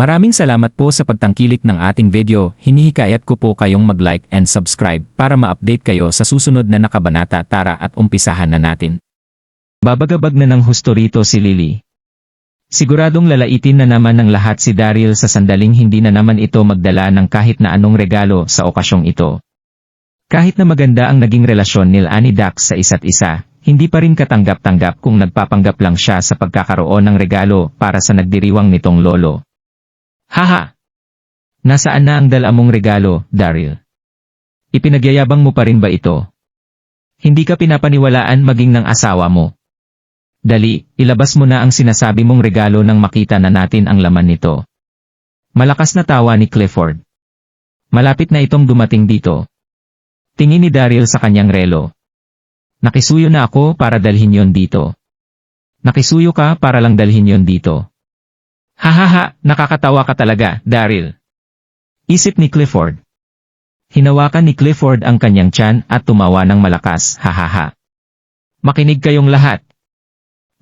Maraming salamat po sa pagtangkilik ng ating video. Hinihikayat ko po kayong mag-like and subscribe para ma-update kayo sa susunod na nakabanata tara at umpisahan na natin. Babagabag na ng husto rito si Lily. Siguradong lalaitin na naman ng lahat si Daryl sa sandaling hindi na naman ito magdala ng kahit na anong regalo sa okasyong ito. Kahit na maganda ang naging relasyon nil ani Dax sa isa't isa, hindi pa rin katanggap-tanggap kung nagpapanggap lang siya sa pagkakaroon ng regalo para sa nagdiriwang nitong lolo. Haha! Nasaan na ang dala mong regalo, Daryl? Ipinagyayabang mo pa rin ba ito? Hindi ka pinapaniwalaan maging ng asawa mo. Dali, ilabas mo na ang sinasabi mong regalo nang makita na natin ang laman nito. Malakas na tawa ni Clifford. Malapit na itong dumating dito. Tingin ni Daryl sa kanyang relo. Nakisuyo na ako para dalhin yon dito. Nakisuyo ka para lang dalhin yon dito. Hahaha, nakakatawa ka talaga, Daryl. Isip ni Clifford. Hinawakan ni Clifford ang kanyang tiyan at tumawa ng malakas, hahaha. Makinig kayong lahat.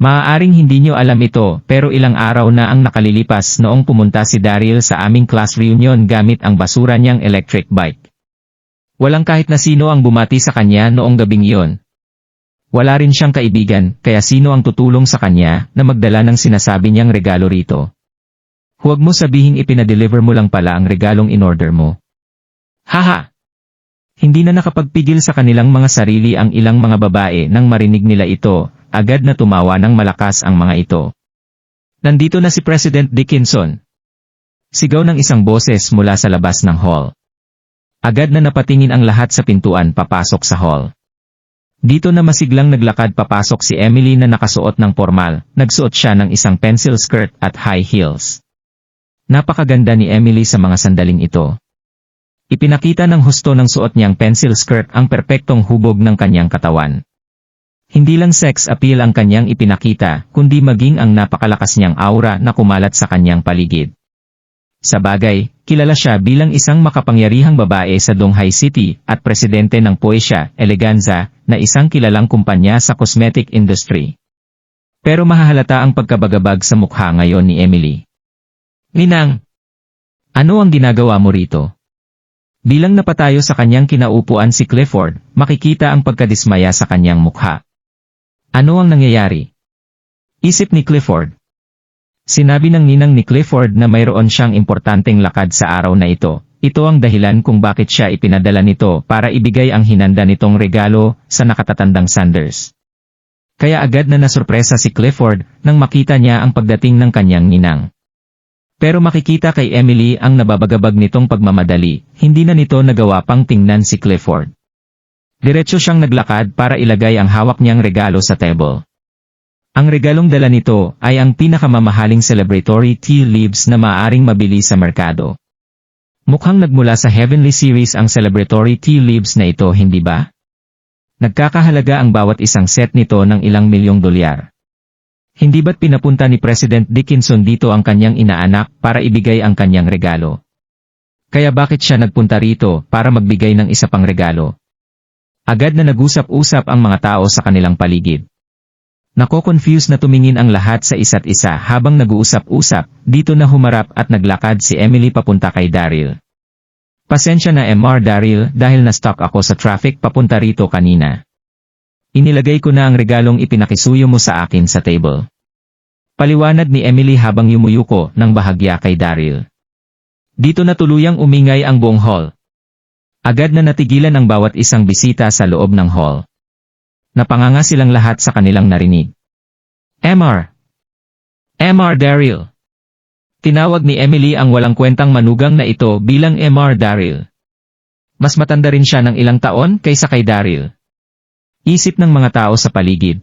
Maaaring hindi nyo alam ito pero ilang araw na ang nakalilipas noong pumunta si Daryl sa aming class reunion gamit ang basura niyang electric bike. Walang kahit na sino ang bumati sa kanya noong gabing iyon. Wala rin siyang kaibigan kaya sino ang tutulong sa kanya na magdala ng sinasabi niyang regalo rito. Huwag mo sabihing ipinadeliver mo lang pala ang regalong in-order mo. Haha! Hindi na nakapagpigil sa kanilang mga sarili ang ilang mga babae nang marinig nila ito agad na tumawa ng malakas ang mga ito. Nandito na si President Dickinson. Sigaw ng isang boses mula sa labas ng hall. Agad na napatingin ang lahat sa pintuan papasok sa hall. Dito na masiglang naglakad papasok si Emily na nakasuot ng formal, nagsuot siya ng isang pencil skirt at high heels. Napakaganda ni Emily sa mga sandaling ito. Ipinakita ng husto ng suot niyang pencil skirt ang perpektong hubog ng kanyang katawan. Hindi lang sex appeal ang kanyang ipinakita, kundi maging ang napakalakas niyang aura na kumalat sa kanyang paligid. Sa bagay, kilala siya bilang isang makapangyarihang babae sa Donghai City at presidente ng Poesya, Eleganza, na isang kilalang kumpanya sa cosmetic industry. Pero mahahalata ang pagkabagabag sa mukha ngayon ni Emily. Ninang, ano ang ginagawa mo rito? Bilang napatayo sa kanyang kinaupuan si Clifford, makikita ang pagkadismaya sa kanyang mukha. Ano ang nangyayari? Isip ni Clifford. Sinabi ng ninang ni Clifford na mayroon siyang importanteng lakad sa araw na ito. Ito ang dahilan kung bakit siya ipinadala nito para ibigay ang hinanda nitong regalo sa nakatatandang Sanders. Kaya agad na nasurpresa si Clifford nang makita niya ang pagdating ng kanyang ninang. Pero makikita kay Emily ang nababagabag nitong pagmamadali, hindi na nito nagawa pang tingnan si Clifford. Diretso siyang naglakad para ilagay ang hawak niyang regalo sa table. Ang regalong dala nito ay ang pinakamamahaling celebratory tea leaves na maaaring mabili sa merkado. Mukhang nagmula sa Heavenly Series ang celebratory tea leaves na ito hindi ba? Nagkakahalaga ang bawat isang set nito ng ilang milyong dolyar. Hindi ba't pinapunta ni President Dickinson dito ang kanyang inaanak para ibigay ang kanyang regalo? Kaya bakit siya nagpunta rito para magbigay ng isa pang regalo? Agad na nag-usap-usap ang mga tao sa kanilang paligid. Nako-confuse na tumingin ang lahat sa isa't isa habang nag-uusap-usap, dito na humarap at naglakad si Emily papunta kay Daryl. Pasensya na MR Daryl dahil na-stuck ako sa traffic papunta rito kanina. Inilagay ko na ang regalong ipinakisuyo mo sa akin sa table. Paliwanag ni Emily habang yumuyuko ng bahagya kay Daryl. Dito na tuluyang umingay ang buong hall. Agad na natigilan ang bawat isang bisita sa loob ng hall. Napanganga silang lahat sa kanilang narinig. MR! MR Daryl! Tinawag ni Emily ang walang kwentang manugang na ito bilang MR Daryl. Mas matanda rin siya ng ilang taon kaysa kay Daryl. Isip ng mga tao sa paligid.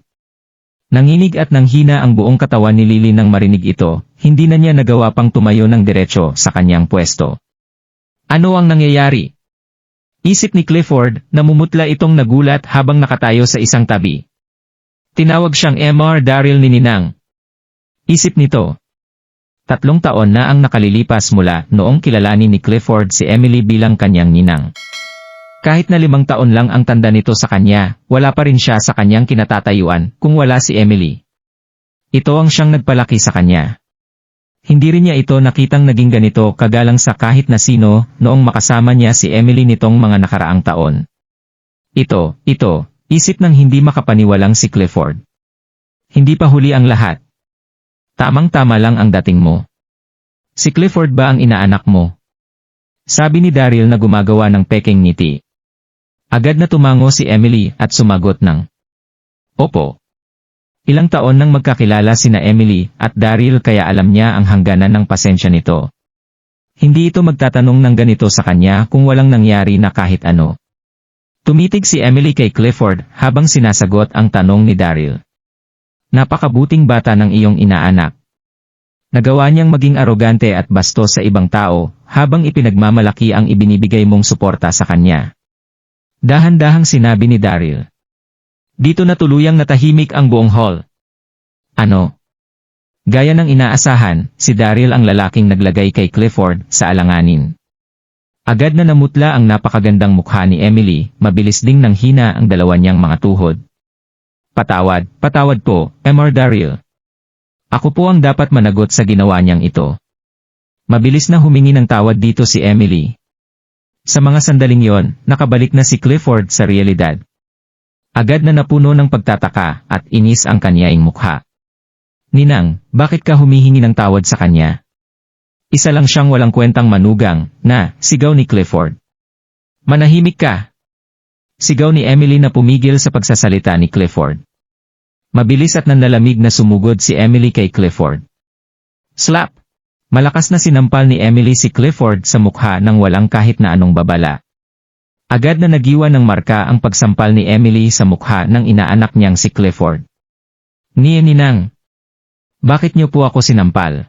Nanginig at nanghina ang buong katawan ni Lily nang marinig ito, hindi na niya nagawa pang tumayo ng diretso sa kanyang pwesto. Ano ang nangyayari? Isip ni Clifford, namumutla itong nagulat habang nakatayo sa isang tabi. Tinawag siyang MR Daryl ni Ninang. Isip nito. Tatlong taon na ang nakalilipas mula noong kilalanin ni Clifford si Emily bilang kanyang ninang. Kahit na limang taon lang ang tanda nito sa kanya, wala pa rin siya sa kanyang kinatatayuan kung wala si Emily. Ito ang siyang nagpalaki sa kanya. Hindi rin niya ito nakitang naging ganito kagalang sa kahit na sino noong makasama niya si Emily nitong mga nakaraang taon. Ito, ito, isip ng hindi makapaniwalang si Clifford. Hindi pa huli ang lahat. Tamang-tama lang ang dating mo. Si Clifford ba ang inaanak mo? Sabi ni Daryl na gumagawa ng peking ngiti. Agad na tumango si Emily at sumagot ng, Opo. Ilang taon nang magkakilala sina Emily at Daryl kaya alam niya ang hangganan ng pasensya nito. Hindi ito magtatanong ng ganito sa kanya kung walang nangyari na kahit ano. Tumitig si Emily kay Clifford habang sinasagot ang tanong ni Daryl. Napakabuting bata ng iyong inaanak. Nagawa niyang maging arogante at bastos sa ibang tao habang ipinagmamalaki ang ibinibigay mong suporta sa kanya. Dahan-dahang sinabi ni Daryl. Dito na tuluyang natahimik ang buong hall. Ano? Gaya ng inaasahan, si Daryl ang lalaking naglagay kay Clifford sa alanganin. Agad na namutla ang napakagandang mukha ni Emily, mabilis ding nang hina ang dalawa niyang mga tuhod. Patawad, patawad po, Mr. Daryl. Ako po ang dapat managot sa ginawa niyang ito. Mabilis na humingi ng tawad dito si Emily. Sa mga sandaling yon, nakabalik na si Clifford sa realidad. Agad na napuno ng pagtataka at inis ang kanyaing mukha. Ninang, bakit ka humihingi ng tawad sa kanya? Isa lang siyang walang kwentang manugang, na, sigaw ni Clifford. Manahimik ka! Sigaw ni Emily na pumigil sa pagsasalita ni Clifford. Mabilis at nanlalamig na sumugod si Emily kay Clifford. Slap! Malakas na sinampal ni Emily si Clifford sa mukha nang walang kahit na anong babala. Agad na nagiwan ng marka ang pagsampal ni Emily sa mukha ng inaanak niyang si Clifford. Niya ninang. Bakit niyo po ako sinampal?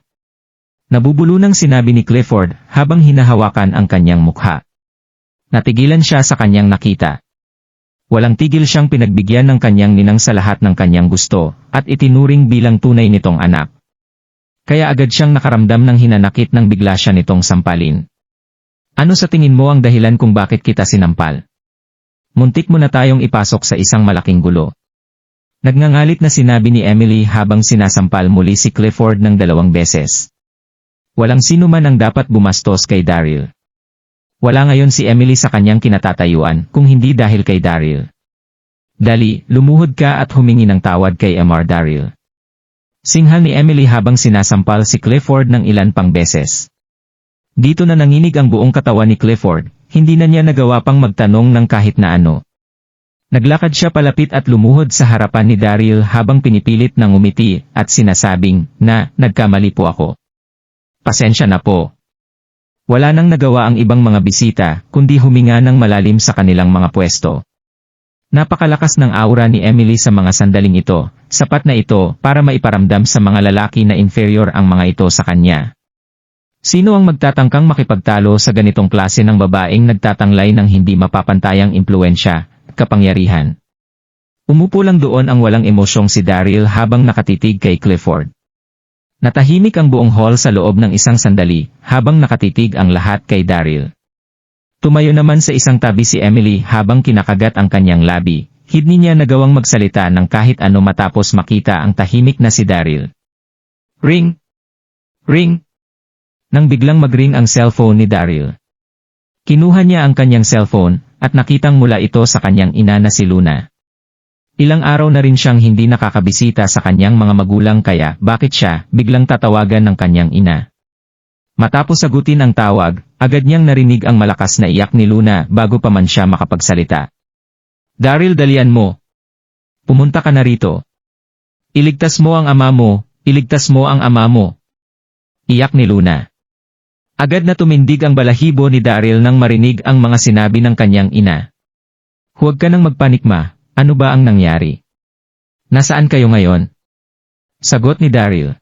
Nabubulunang sinabi ni Clifford habang hinahawakan ang kanyang mukha. Natigilan siya sa kanyang nakita. Walang tigil siyang pinagbigyan ng kanyang ninang sa lahat ng kanyang gusto, at itinuring bilang tunay nitong anak. Kaya agad siyang nakaramdam ng hinanakit nang bigla siya nitong sampalin. Ano sa tingin mo ang dahilan kung bakit kita sinampal? Muntik mo na tayong ipasok sa isang malaking gulo. Nagngangalit na sinabi ni Emily habang sinasampal muli si Clifford ng dalawang beses. Walang sino man ang dapat bumastos kay Daryl. Wala ngayon si Emily sa kanyang kinatatayuan kung hindi dahil kay Daryl. Dali, lumuhod ka at humingi ng tawad kay Mr. Daryl. Singhal ni Emily habang sinasampal si Clifford ng ilan pang beses. Dito na nanginig ang buong katawan ni Clifford, hindi na niya nagawa pang magtanong ng kahit na ano. Naglakad siya palapit at lumuhod sa harapan ni Daryl habang pinipilit ng umiti at sinasabing na nagkamali po ako. Pasensya na po. Wala nang nagawa ang ibang mga bisita kundi huminga ng malalim sa kanilang mga pwesto. Napakalakas ng aura ni Emily sa mga sandaling ito, sapat na ito para maiparamdam sa mga lalaki na inferior ang mga ito sa kanya. Sino ang magtatangkang makipagtalo sa ganitong klase ng babaeng nagtatanglay ng hindi mapapantayang impluensya, kapangyarihan? Umupo lang doon ang walang emosyong si Daryl habang nakatitig kay Clifford. Natahimik ang buong hall sa loob ng isang sandali, habang nakatitig ang lahat kay Daryl. Tumayo naman sa isang tabi si Emily habang kinakagat ang kanyang labi, hindi niya nagawang magsalita ng kahit ano matapos makita ang tahimik na si Daryl. Ring! Ring! nang biglang magring ang cellphone ni Daryl. Kinuha niya ang kanyang cellphone, at nakitang mula ito sa kanyang ina na si Luna. Ilang araw na rin siyang hindi nakakabisita sa kanyang mga magulang kaya bakit siya biglang tatawagan ng kanyang ina. Matapos sagutin ang tawag, agad niyang narinig ang malakas na iyak ni Luna bago pa man siya makapagsalita. Daryl dalian mo. Pumunta ka na rito. Iligtas mo ang ama mo, iligtas mo ang ama mo. Iyak ni Luna. Agad na tumindig ang balahibo ni Daryl nang marinig ang mga sinabi ng kanyang ina. Huwag ka nang magpanikma, ano ba ang nangyari? Nasaan kayo ngayon? Sagot ni Daryl.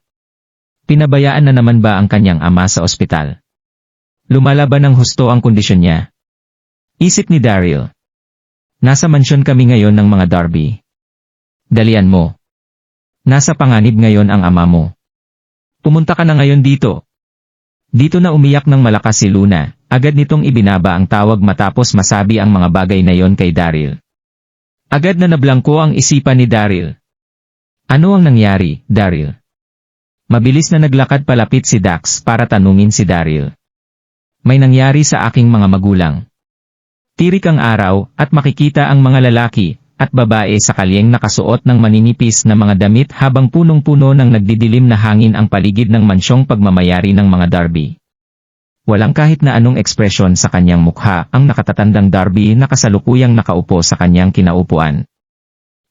Pinabayaan na naman ba ang kanyang ama sa ospital? Lumalaban ng husto ang kondisyon niya. Isip ni Daryl. Nasa mansyon kami ngayon ng mga Darby. Dalian mo. Nasa panganib ngayon ang ama mo. Pumunta ka na ngayon dito, dito na umiyak ng malakas si Luna, agad nitong ibinaba ang tawag matapos masabi ang mga bagay na yon kay Daryl. Agad na nablangko ang isipan ni Daryl. Ano ang nangyari, Daryl? Mabilis na naglakad palapit si Dax para tanungin si Daryl. May nangyari sa aking mga magulang. Tirik ang araw at makikita ang mga lalaki at babae sa kalyeng nakasuot ng maninipis na mga damit habang punong-puno ng nagdidilim na hangin ang paligid ng mansyong pagmamayari ng mga Darby. Walang kahit na anong ekspresyon sa kanyang mukha ang nakatatandang Darby na kasalukuyang nakaupo sa kanyang kinaupuan.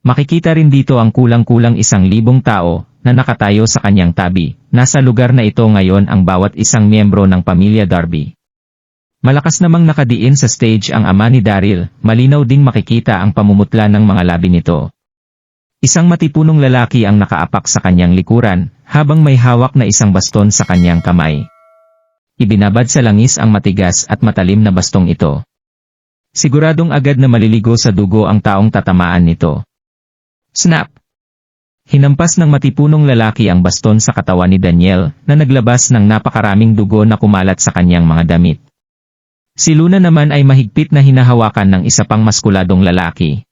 Makikita rin dito ang kulang-kulang isang libong tao na nakatayo sa kanyang tabi. Nasa lugar na ito ngayon ang bawat isang miyembro ng pamilya Darby. Malakas namang nakadiin sa stage ang ama ni Daryl, malinaw ding makikita ang pamumutla ng mga labi nito. Isang matipunong lalaki ang nakaapak sa kanyang likuran, habang may hawak na isang baston sa kanyang kamay. Ibinabad sa langis ang matigas at matalim na bastong ito. Siguradong agad na maliligo sa dugo ang taong tatamaan nito. Snap! Hinampas ng matipunong lalaki ang baston sa katawan ni Daniel na naglabas ng napakaraming dugo na kumalat sa kanyang mga damit. Si Luna naman ay mahigpit na hinahawakan ng isa pang maskuladong lalaki.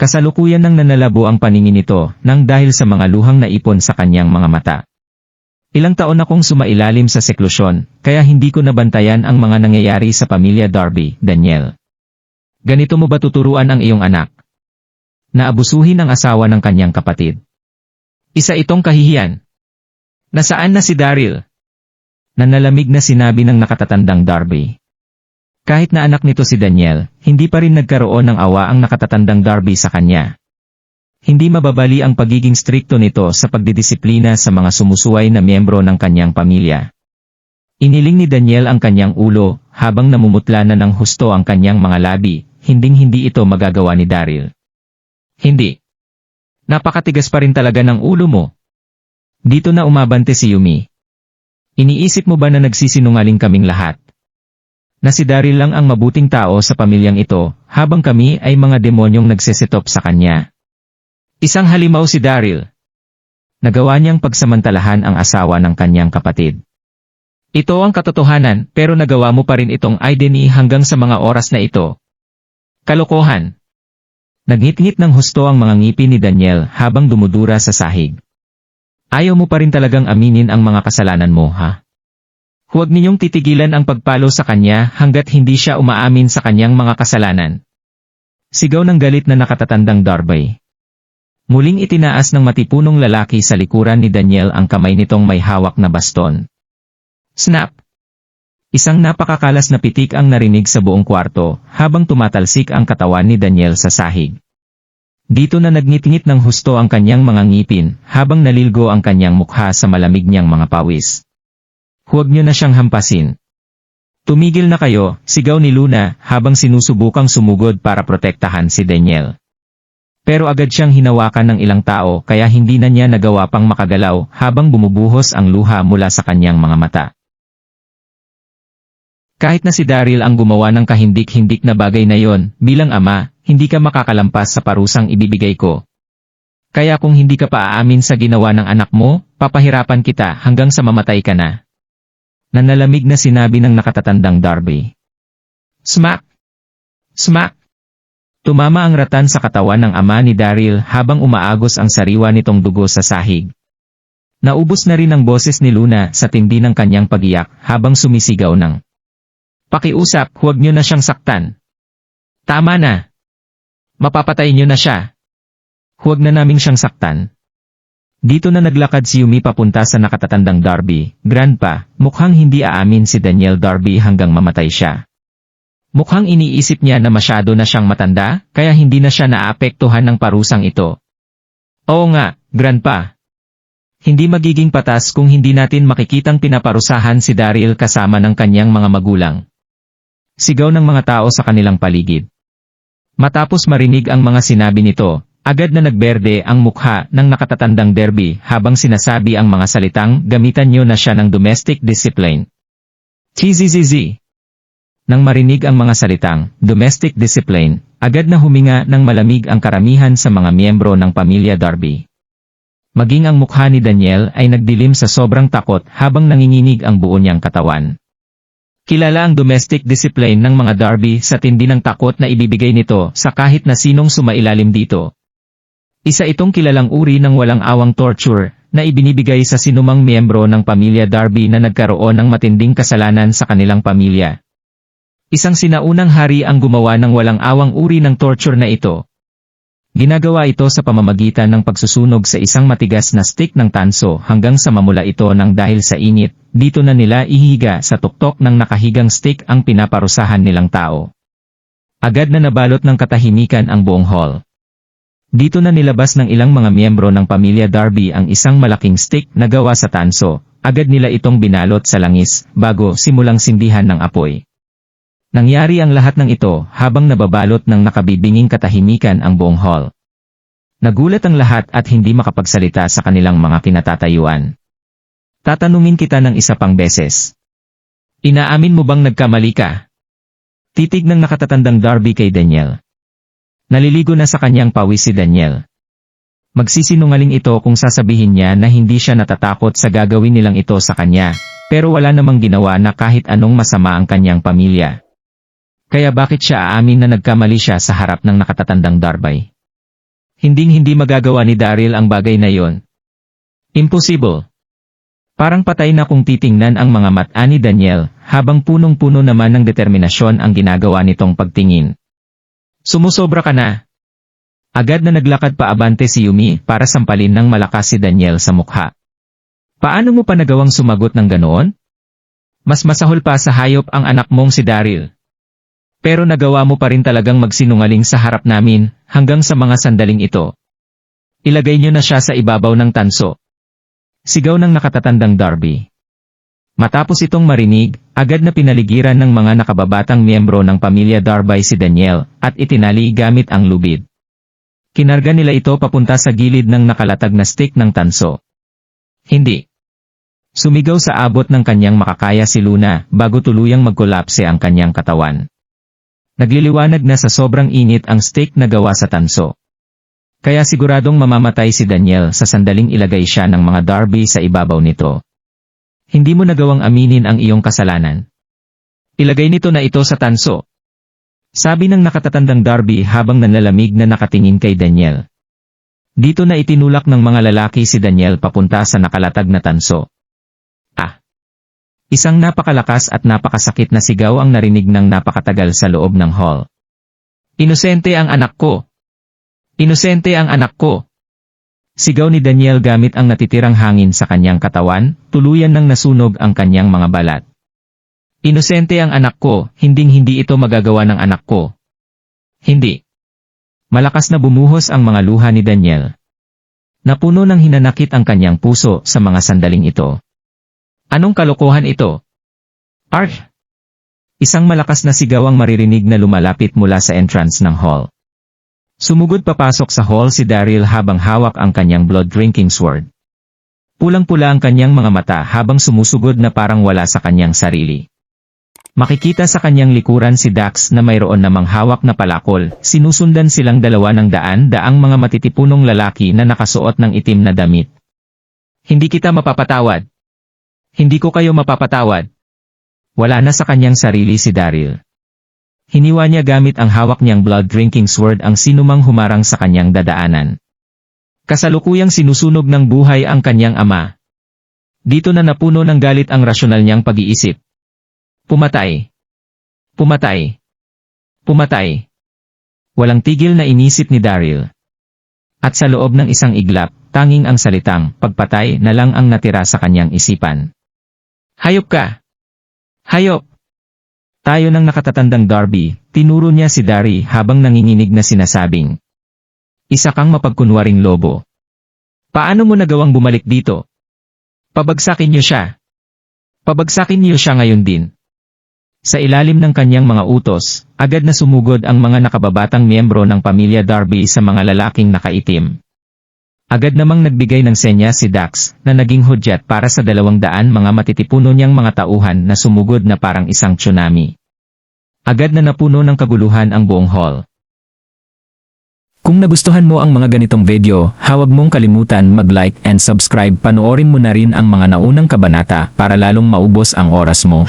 Kasalukuyan nang nanalabo ang paningin nito nang dahil sa mga luhang naipon sa kanyang mga mata. Ilang taon akong sumailalim sa seklusyon, kaya hindi ko nabantayan ang mga nangyayari sa pamilya Darby, Daniel. Ganito mo ba tuturuan ang iyong anak? Naabusuhin ang asawa ng kanyang kapatid. Isa itong kahihiyan. Nasaan na si Daryl? Nanalamig na sinabi ng nakatatandang Darby. Kahit na anak nito si Daniel, hindi pa rin nagkaroon ng awa ang nakatatandang Darby sa kanya. Hindi mababali ang pagiging strikto nito sa pagdidisiplina sa mga sumusuway na miyembro ng kanyang pamilya. Iniling ni Daniel ang kanyang ulo, habang namumutla na ng husto ang kanyang mga labi, hinding-hindi ito magagawa ni Daryl. Hindi. Napakatigas pa rin talaga ng ulo mo. Dito na umabante si Yumi. Iniisip mo ba na nagsisinungaling kaming lahat? Na si Daryl lang ang mabuting tao sa pamilyang ito, habang kami ay mga demonyong nagsesetop sa kanya. Isang halimaw si Daryl. Nagawa niyang pagsamantalahan ang asawa ng kanyang kapatid. Ito ang katotohanan, pero nagawa mo pa rin itong identity hanggang sa mga oras na ito. Kalokohan. Nagngit-ngit ng husto ang mga ngipin ni Daniel habang dumudura sa sahig. Ayaw mo pa rin talagang aminin ang mga kasalanan mo, ha? Huwag ninyong titigilan ang pagpalo sa kanya hanggat hindi siya umaamin sa kanyang mga kasalanan. Sigaw ng galit na nakatatandang Darby. Muling itinaas ng matipunong lalaki sa likuran ni Daniel ang kamay nitong may hawak na baston. Snap! Isang napakakalas na pitik ang narinig sa buong kwarto habang tumatalsik ang katawan ni Daniel sa sahig. Dito na nagngit-ngit ng husto ang kanyang mga ngipin habang nalilgo ang kanyang mukha sa malamig niyang mga pawis. Huwag niyo na siyang hampasin. Tumigil na kayo, sigaw ni Luna habang sinusubukang sumugod para protektahan si Daniel. Pero agad siyang hinawakan ng ilang tao kaya hindi na niya nagawa pang makagalaw habang bumubuhos ang luha mula sa kanyang mga mata. Kahit na si Daryl ang gumawa ng kahindik-hindik na bagay na yon, bilang ama, hindi ka makakalampas sa parusang ibibigay ko. Kaya kung hindi ka pa aamin sa ginawa ng anak mo, papahirapan kita hanggang sa mamatay ka na. Nanalamig na sinabi ng nakatatandang Darby. Smack! Smack! Tumama ang ratan sa katawan ng ama ni Daryl habang umaagos ang sariwa nitong dugo sa sahig. Naubos na rin ang boses ni Luna sa tindi ng kanyang pagiyak habang sumisigaw ng Pakiusap, huwag niyo na siyang saktan. Tama na. Mapapatay niyo na siya. Huwag na naming siyang saktan. Dito na naglakad si Yumi papunta sa nakatatandang Darby, Grandpa, mukhang hindi aamin si Daniel Darby hanggang mamatay siya. Mukhang iniisip niya na masyado na siyang matanda, kaya hindi na siya naapektuhan ng parusang ito. Oo nga, Grandpa. Hindi magiging patas kung hindi natin makikitang pinaparusahan si Daryl kasama ng kanyang mga magulang. Sigaw ng mga tao sa kanilang paligid. Matapos marinig ang mga sinabi nito, Agad na nagberde ang mukha ng nakatatandang derby habang sinasabi ang mga salitang gamitan niyo na siya ng domestic discipline. TZZZ. Nang marinig ang mga salitang domestic discipline, agad na huminga ng malamig ang karamihan sa mga miyembro ng pamilya Darby. Maging ang mukha ni Daniel ay nagdilim sa sobrang takot habang nanginginig ang buo niyang katawan. Kilala ang domestic discipline ng mga Darby sa tindi ng takot na ibibigay nito sa kahit na sinong sumailalim dito. Isa itong kilalang uri ng walang awang torture, na ibinibigay sa sinumang miyembro ng pamilya Darby na nagkaroon ng matinding kasalanan sa kanilang pamilya. Isang sinaunang hari ang gumawa ng walang awang uri ng torture na ito. Ginagawa ito sa pamamagitan ng pagsusunog sa isang matigas na stick ng tanso hanggang sa mamula ito ng dahil sa init, dito na nila ihiga sa tuktok ng nakahigang stick ang pinaparusahan nilang tao. Agad na nabalot ng katahimikan ang buong hall. Dito na nilabas ng ilang mga miyembro ng pamilya Darby ang isang malaking stick na gawa sa tanso, agad nila itong binalot sa langis bago simulang sindihan ng apoy. Nangyari ang lahat ng ito habang nababalot ng nakabibinging katahimikan ang buong hall. Nagulat ang lahat at hindi makapagsalita sa kanilang mga kinatatayuan. Tatanungin kita ng isa pang beses. Inaamin mo bang nagkamali ka? Titig ng nakatatandang Darby kay Daniel. Naliligo na sa kanyang pawis si Daniel. Magsisinungaling ito kung sasabihin niya na hindi siya natatakot sa gagawin nilang ito sa kanya, pero wala namang ginawa na kahit anong masama ang kanyang pamilya. Kaya bakit siya aamin na nagkamali siya sa harap ng nakatatandang Darby? Hinding-hindi magagawa ni Daryl ang bagay na yon. Impossible. Parang patay na kung titingnan ang mga mata ni Daniel, habang punong-puno naman ng determinasyon ang ginagawa nitong pagtingin. Sumusobra ka na. Agad na naglakad pa abante si Yumi para sampalin ng malakas si Daniel sa mukha. Paano mo pa nagawang sumagot ng ganoon? Mas masahol pa sa hayop ang anak mong si Daryl. Pero nagawa mo pa rin talagang magsinungaling sa harap namin, hanggang sa mga sandaling ito. Ilagay niyo na siya sa ibabaw ng tanso. Sigaw ng nakatatandang Darby. Matapos itong marinig, agad na pinaligiran ng mga nakababatang miyembro ng pamilya Darby si Daniel, at itinali gamit ang lubid. Kinarga nila ito papunta sa gilid ng nakalatag na stick ng tanso. Hindi. Sumigaw sa abot ng kanyang makakaya si Luna bago tuluyang magkolapse ang kanyang katawan. Nagliliwanag na sa sobrang init ang steak na gawa sa tanso. Kaya siguradong mamamatay si Daniel sa sandaling ilagay siya ng mga Darby sa ibabaw nito. Hindi mo nagawang aminin ang iyong kasalanan. Ilagay nito na ito sa tanso. Sabi ng nakatatandang Darby habang nanlalamig na nakatingin kay Daniel. Dito na itinulak ng mga lalaki si Daniel papunta sa nakalatag na tanso. Isang napakalakas at napakasakit na sigaw ang narinig ng napakatagal sa loob ng hall. Inosente ang anak ko! Inosente ang anak ko! Sigaw ni Daniel gamit ang natitirang hangin sa kanyang katawan, tuluyan nang nasunog ang kanyang mga balat. Inosente ang anak ko, hinding-hindi ito magagawa ng anak ko. Hindi. Malakas na bumuhos ang mga luha ni Daniel. Napuno ng hinanakit ang kanyang puso sa mga sandaling ito. Anong kalokohan ito? Arch! Isang malakas na sigaw ang maririnig na lumalapit mula sa entrance ng hall. Sumugod papasok sa hall si Daryl habang hawak ang kanyang blood-drinking sword. Pulang-pula ang kanyang mga mata habang sumusugod na parang wala sa kanyang sarili. Makikita sa kanyang likuran si Dax na mayroon namang hawak na palakol, sinusundan silang dalawa ng daan-daang mga matitipunong lalaki na nakasuot ng itim na damit. Hindi kita mapapatawad. Hindi ko kayo mapapatawad. Wala na sa kanyang sarili si Daryl. Hiniwa niya gamit ang hawak niyang blood-drinking sword ang sinumang humarang sa kanyang dadaanan. Kasalukuyang sinusunog ng buhay ang kanyang ama. Dito na napuno ng galit ang rasyonal niyang pag-iisip. Pumatay. Pumatay. Pumatay. Walang tigil na inisip ni Daryl. At sa loob ng isang iglap, tanging ang salitang pagpatay na lang ang natira sa kanyang isipan. Hayop ka! Hayop! Tayo ng nakatatandang Darby, tinuro niya si Dari habang nanginginig na sinasabing. Isa kang mapagkunwaring lobo. Paano mo nagawang bumalik dito? Pabagsakin niyo siya. Pabagsakin niyo siya ngayon din. Sa ilalim ng kanyang mga utos, agad na sumugod ang mga nakababatang miyembro ng pamilya Darby sa mga lalaking nakaitim. Agad namang nagbigay ng senya si Dax na naging hudyat para sa dalawang daan mga matitipuno niyang mga tauhan na sumugod na parang isang tsunami. Agad na napuno ng kaguluhan ang buong hall. Kung nagustuhan mo ang mga ganitong video, huwag mong kalimutan mag-like and subscribe panoorin mo na rin ang mga naunang kabanata para lalong maubos ang oras mo.